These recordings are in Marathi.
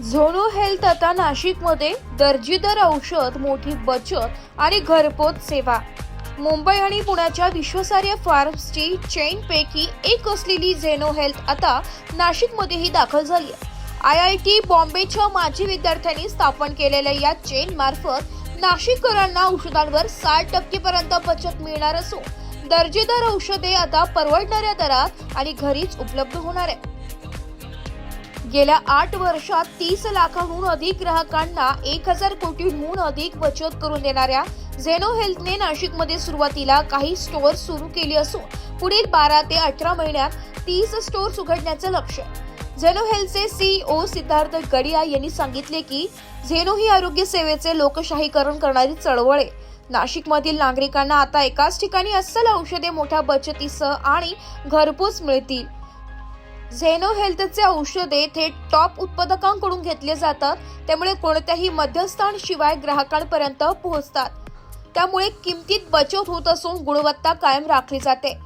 झोनो हेल्थ आता नाशिकमध्ये दर्जेदार औषध मोठी बचत आणि घरपोच सेवा. मुंबई आणि पुण्याच्या विश्वसार्य फार्म्सची चेनपैकी एक असलेली झेनो हेल्थ आता नाशिकमध्येही दाखल झाली आहे. आय आय टी बॉम्बेच्या माजी विद्यार्थ्यांनी स्थापन केलेल्या या चेन मार्फत नाशिककरांना औषधांवर साठ टक्केपर्यंत बचत मिळणार असून दर्जेदार औषधे आता परवडणाऱ्या दरात आणि घरीच उपलब्ध होणार आहे गेल्या आठ वर्षात तीस लाखांहून अधिक ग्राहकांना एक हजार कोटींहून अधिक बचत करून देणाऱ्या झेनो हेल्थने नाशिकमध्ये सुरुवातीला काही स्टोअर सुरू केली असून पुढील बारा ते अठरा महिन्यात तीस स्टोअर्स उघडण्याचं लक्ष आहे. झेनो हेल्थचे सीईओ सिद्धार्थ गडिया यांनी सांगितले की झेनो ही आरोग्य सेवेचे लोकशाहीकरण करणारी चळवळ आहे नाशिकमधील नागरिकांना आता एकाच ठिकाणी अस्सल औषधे मोठ्या बचतीसह आणि घरपोच मिळतील झेनो हेल्थचे औषधे थेट टॉप उत्पादकांकडून घेतले जातात. त्यामुळे कोणत्याही मध्यस्थांशिवाय ग्राहकांपर्यंत पोहोचतात. त्यामुळे किमतीत बचत होत असून गुणवत्ता कायम राखली जाते.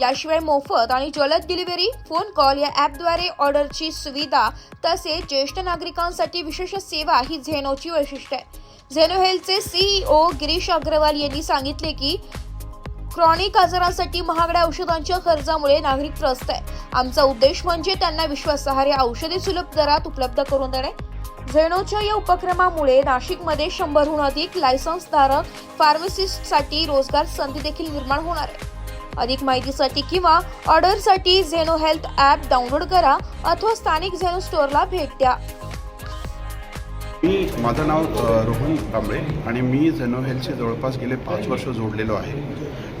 याशिवाय मोफत आणि जलद डिलिव्हरी फोन कॉल या ॲपद्वारे ऑर्डरची सुविधा तसेच ज्येष्ठ नागरिकांसाठी विशेष सेवा ही झेनोची वैशिष्ट्य. आहे झेनो हेल्थचे सीईओ गिरीश अग्रवाल यांनी सांगितले की क्रॉनिक आजारांसाठी महागड्या औषधांच्या खर्चामुळे नागरिक त्रस्त आहे. आमचा उद्देश म्हणजे त्यांना विश्वासार्ह औषधे सुलभ दरात उपलब्ध करून देणे. झेनोच्या या उपक्रमामुळे नाशिकमध्ये शंभरहून अधिक लायसन्सधारक फार्मसिस्टसाठी रोजगार संधी देखील निर्माण होणार आहे. अधिक माहितीसाठी किंवा ऑर्डरसाठी झेनो हेल्थ ॲप डाउनलोड करा अथवा स्थानिक झेनो स्टोअरला भेट द्या. मी माझं नाव रोहन कांबळे आणि मी झेनो हेल्थशी जवळपास गेले पाच वर्ष जोडलेलो आहे.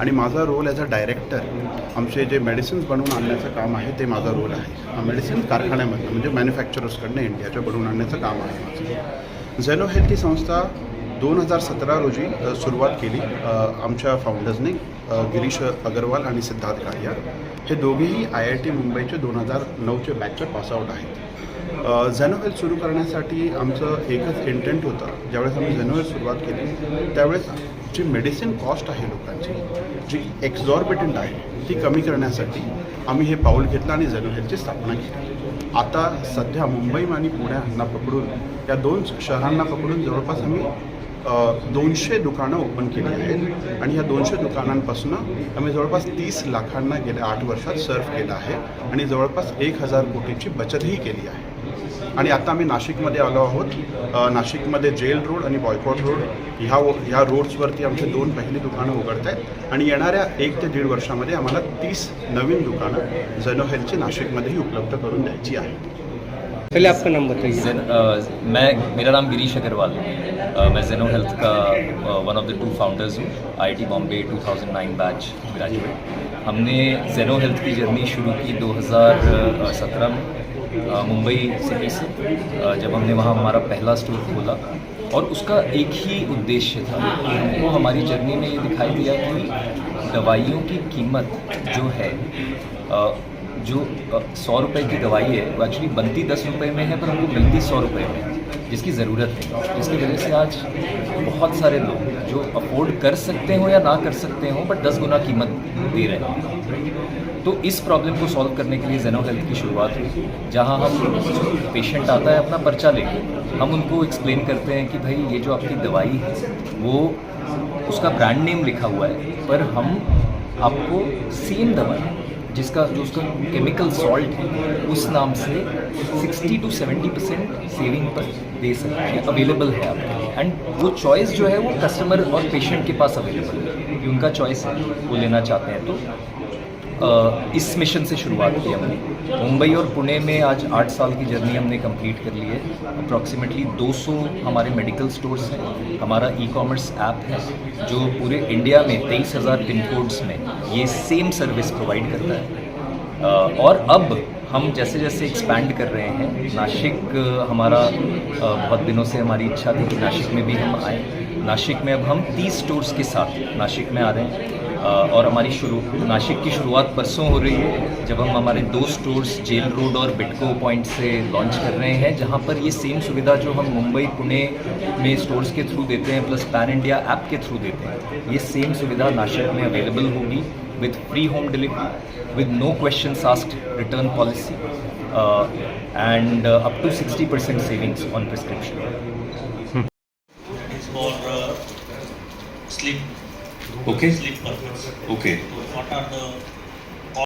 आणि माझा रोल ॲज अ डायरेक्टर आमचे जे मेडिसिन्स बनवून आणण्याचं काम आहे ते माझा रोल आहे. मेडिसिन कारखान्यामधनं म्हणजे मॅन्युफॅक्चरर्सकडनं इंडियाच्या बनवून आणण्याचं काम आहे माझं. झेनो हेल्थ ही संस्था दोन हजार सतरा रोजी सुरुवात केली आमच्या फाउंडर्सने गिरीश अगरवाल आणि सिद्धार्थ कारिया. हे दोघेही आय आय टी मुंबईचे दोन हजार नऊचे बॅचचे पासआउट आहेत. झेनो सुरू करण्यासाठी आमचं एकच इंटेंट होतं. ज्यावेळेस आम्ही झेनो सुरुवात केली त्यावेळेस जी मेडिसिन कॉस्ट आहे लोकांची जी एक्झॉर्बिटंट आहे ती कमी करण्यासाठी आम्ही हे पाऊल घेतलं आणि झेनो स्थापना केली. आता सध्या मुंबई आणि पुण्याला पकडून या दोन शहरांना पकडून जवळपास आम्ही दोनशे दुकानं ओपन केली आहेत. आणि ह्या दोनशे दुकानांपासून आम्ही जवळपास तीस लाखांना गेल्या आठ वर्षात सर्व केलं आहे. आणि जवळपास एक हजार कोटीची बचतही केली आहे. आणि आता आम्ही नाशिकमध्ये आलो आहोत. नाशिकमध्ये जेल रोड आणि बॉयकॉट रोड ह्या ह्या रोड्सवरती आमचे दोन पहिली दुकानं उघडत आहेत. आणि येणाऱ्या एक ते दीड वर्षामध्ये आम्हाला तीस नवीन दुकानं झेनो हेल्थची नाशिकमध्येही उपलब्ध करून द्यायची आहेत. पहले आपका नाम बताइए. मैं मेरा नाम गिरीश अग्रवाल है. मैं जेनो हेल्थ का one of the two founders हूँ. टी बॉम्बे 2009 बैच ग्रेजुएट हमने जेनो हेल्थ की जर्नी शुरू की 2017 में। मुंबई सिटी से जब हमने वहाँ हमारा पहला स्टोर खोला और उसका एक ही उद्देश्य था हमको हमारी जर्नी में ये दिखाई दिया कि दवाइयों की कीमत जो है जो सौ रुपए की दवाई है, वो एक्चुअली बनती दस रुपए में है, पर हमको मिलती सौ रुपए में, जिसकी ज़रूरत है। जिसकी वजह से आज बहुत सारे लोग जो अफोर्ड कर सकते हो या ना कर सकते हो बट दस गुना कीमत दे रहे हैं। तो इस प्रॉब्लम को सॉल्व करने के लिए जेनो हेल्थ की शुरुआत हुई, जहाँ हम पेशेंट आता है अपना पर्चा लेके। हम उनको एक्सप्लेन करते हैं कि भाई, ये जो आपकी दवाई है, वो उसका ब्रांड नेम लिखा हुआ है, पर हम आपको सेम दवाई जिसका जो उसका केमिकल सॉल्ट है, उस नाम से 60 टू 70 परसेंट सेविंग पर दे सकते हैं अवेलेबल है आपके। एंड वो चॉइस जो है वो कस्टमर और पेशेंट के पास अवेलेबल है। कि उनका चॉइस है, वो लेना चाहते हैं तो इस मिशन से शुरुआत की हमने। मुंबई और पुणे में आज आठ साल की जर्नी हमने कंप्लीट कर ली है। अप्रॉक्सीमेटली 200 हमारे मेडिकल स्टोर्स हैं। हमारा ई कॉमर्स ऐप है, जो पूरे इंडिया में तेईस हज़ार पिन कोड्स में ये सेम सर्विस प्रोवाइड करता है। और अब हम जैसे जैसे एक्सपैंड कर रहे हैं नासिक हमारा बहुत दिनों से हमारी इच्छा थी कि नासिक में भी हम आए। नासिक में अब हम 30 स्टोर्स के साथ नासिक में आ रहे हैं। और हमारी शुरू नाशिक की शुरुआत परसों हो रही है जब हम हमारे दो स्टोर्स जेल रोड और बिटको पॉइंट से लॉन्च कर रहे हैं जहाँ पर ये सेम सुविधा जो हम मुंबई पुणे में स्टोर्स के थ्रू देते हैं प्लस पैन इंडिया ऐप के थ्रू देते हैं ये सेम सुविधा नाशिक में अवेलेबल होगी with free home delivery, with no questions asked return policy, and uh, up to 60% savings on prescription. Okay. sleep purpose. Okay. So what are the